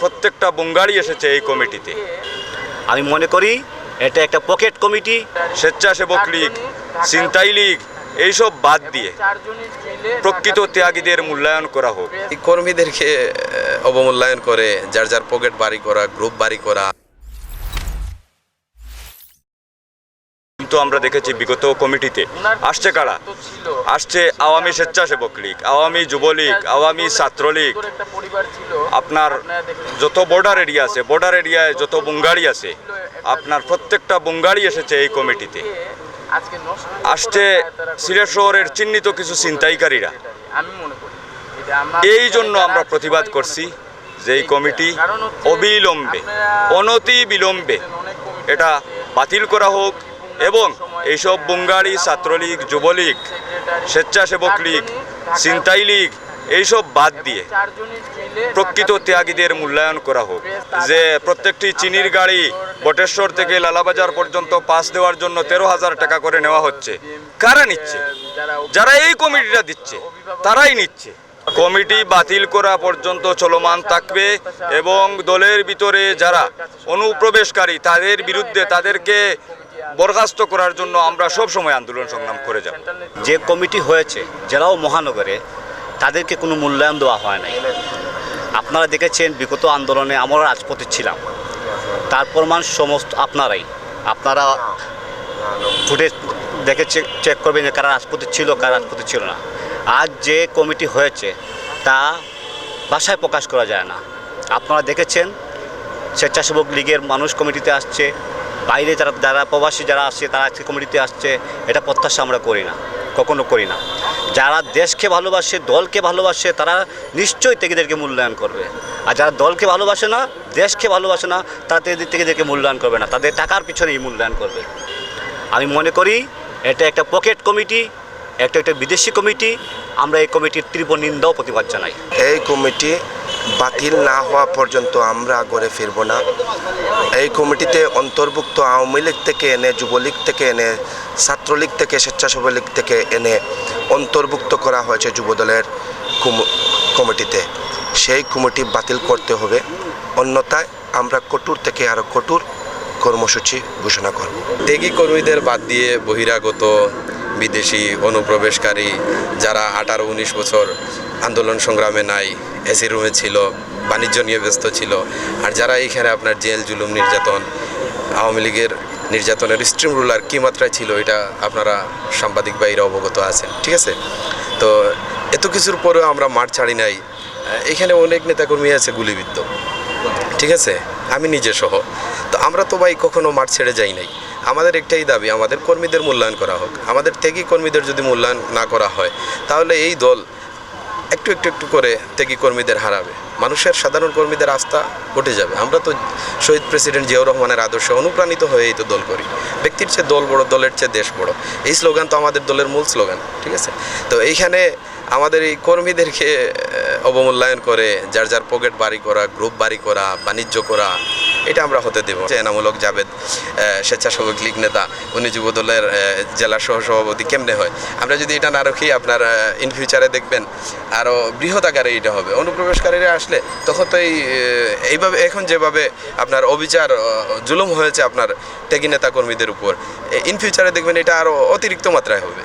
প্রত্যেকটা বঙ্গালী এসেছে এই কমিটিতে। আমি মনে করি এটা একটা পকেট কমিটি স্বেচ্ছাসেবক লীগ ছিনতাই লীগ এইসব বাদ দিয়ে প্রকৃত ত্যাগীদের মূল্যায়ন করা হোক। এই কর্মীদেরকে অবমূল্যায়ন করে যার যার পকেট বাড়ি করা গ্রুপ বাড়ি করা কিন্তু আমরা দেখেছি বিগত কমিটিতে। আসছে কারা? আসছে আওয়ামী স্বেচ্ছাসেবক লীগ, আওয়ামী যুবলীগ, আওয়ামী ছাত্রলীগ। আপনার যত বর্ডার এরিয়া আছে বর্ডার এরিয়ায় যত বঙ্গালী আছে, আপনার প্রত্যেকটা বঙ্গালী এসেছে এই কমিটিতে। আসছে সিলেট শহরের চিহ্নিত কিছু ছিনতাইকারীরা। এই জন্য আমরা প্রতিবাদ করছি যে এই কমিটি অবিলম্বে, অনতি বিলম্বে এটা বাতিল করা হোক। এবং এইসব বঙ্গালী ছাত্রলীগ, যুবলীগ, স্বেচ্ছাসেবক লীগ, ছিনতাই লীগ, এইসব বাদ দিয়ে প্রকৃত ত্যাগীদের মূল্যায়ন করা হোক। যে প্রত্যেকটি চিনির গাড়ি বটেশ্বর থেকে লালাবাজার পর্যন্ত পাস দেওয়ার জন্য তেরো হাজার টাকা করে নেওয়া হচ্ছে, কারা নিচ্ছে? যারা এই কমিটিটা দিচ্ছে, তারাই নিচ্ছে। কমিটি বাতিল করা পর্যন্ত চলমান থাকবে এবং দলের ভিতরে যারা অনুপ্রবেশকারী, তাদের বিরুদ্ধে তাদেরকে বরখাস্ত করার জন্য আমরা সব সময় আন্দোলন সংগ্রাম করে যাব। যে কমিটি হয়েছে জেলা ও মহানগরে, তাদেরকে কোনো মূল্যায়ন দেওয়া হয় নাই। আপনারা দেখেছেন, বিগত আন্দোলনে আমরা রাজপথে ছিলাম। তার প্রমাণ সমস্ত আপনারাই। আপনারা ফুটেজ দেখে চেক চেক করবেন যে কারা রাজপথে ছিল, কারা রাজপথে ছিল না। আজ যে কমিটি হয়েছে, তা ভাষায় প্রকাশ করা যায় না। আপনারা দেখেছেন, স্বেচ্ছাসেবক লীগের মানুষ কমিটিতে আসছে বাইরে যারা যারা প্রবাসী যারা আসছে, তারা আজকে কমিটিতে আসছে, এটা প্রত্যাশা আমরা করি না, কখনো করি না। যারা দেশকে ভালোবাসে, দলকে ভালোবাসে, তারা নিশ্চয়ই তেগেদেরকে মূল্যায়ন করবে। আর যারা দলকে ভালোবাসে না, দেশকে ভালোবাসে না, তারা তেদের তেগেদেরকে মূল্যায়ন করবে না। তাদের টাকার পিছনেই মূল্যায়ন করবে। আমি মনে করি, এটা একটা পকেট কমিটি একটা একটা বিদেশি কমিটি আমরা এই কমিটির তীব্র নিন্দা ও প্রতিবাদ জানাই। এই কমিটি বাতিল না হওয়া পর্যন্ত আমরা গড়ে ফিরব না। এই কমিটিতে অন্তর্ভুক্ত আওয়ামী লীগ থেকে এনে যুবলীগ থেকে এনে ছাত্রলীগ থেকে স্বেচ্ছাসেবক লীগ থেকে এনে অন্তর্ভুক্ত করা হয়েছে যুবদলের কুম- কমিটিতে। সেই কমিটি বাতিল করতে হবে। অন্যথায় আমরা কঠোর থেকে আরও কঠোর কর্মসূচি ঘোষণা করব। ত্যাগী কর্মীদের বাদ দিয়ে বহিরাগত বিদেশি অনুপ্রবেশকারী যারা আঠারো উনিশ বছর আন্দোলন সংগ্রামে নাই এসি রুমে ছিল, বাণিজ্য নিয়ে ব্যস্ত ছিল, আর যারা এইখানে আপনার জেল, জুলুম, নির্যাতন, আওয়ামী লীগের নির্যাতনের স্ট্রিম রুলার কী মাত্রায় ছিল এটা আপনারা সাংবাদিক বাইরে অবগত আছেন, ঠিক আছে? তো এত কিছুর পরেও আমরা মাঠ ছাড়ি নাই, এখানে অনেক নেতাকর্মী আছে গুলিবিদ্ধ, ঠিক আছে? আমি নিজে সহ, তো আমরা তো ভাই কখনো মাঠ ছেড়ে যাই নাই। আমাদের একটাই দাবি, আমাদের কর্মীদের মূল্যায়ন করা হোক। আমাদের থেকেই কর্মীদের যদি মূল্যায়ন না করা হয়, তাহলে এই দল একটু একটু একটু করে ত্যাগী কর্মীদের হারাবে। মানুষের সাধারণ কর্মীদের আস্থা উঠে যাবে। আমরা তো শহীদ প্রেসিডেন্ট জিয়াউর রহমানের আদর্শে অনুপ্রাণিত হয়েই তো দল করি। ব্যক্তির চেয়ে দল বড়, দলের চেয়ে দেশ বড়। এই স্লোগান তো আমাদের দলের মূল স্লোগান, ঠিক আছে? তো এইখানে আমাদের এই কর্মীদেরকে অবমূল্যায়ন করে, যার যার পকেট বাড়ি করা, গ্রুপ বাড়ি করা, বাণিজ্য করা এটা আমরা হতে দেব। এনামূলক জাবেদ স্বেচ্ছাসেবক লীগ নেতা, উনি যুবদলের জেলা সহ সভাপতি কেমনে হয়? আমরা যদি এটা না রাখি, আপনার ইন ফিউচারে দেখবেন আরও বৃহৎ আকারে এটা হবে। অনুপ্রবেশকারীরা আসলে তখন তো এই এইভাবে, এখন যেভাবে আপনার অবিচার জুলুম হয়েছে আপনার ত্যাগী নেতা কর্মীদের উপর ইন ফিউচারে দেখবেন এটা আরও অতিরিক্ত মাত্রায় হবে।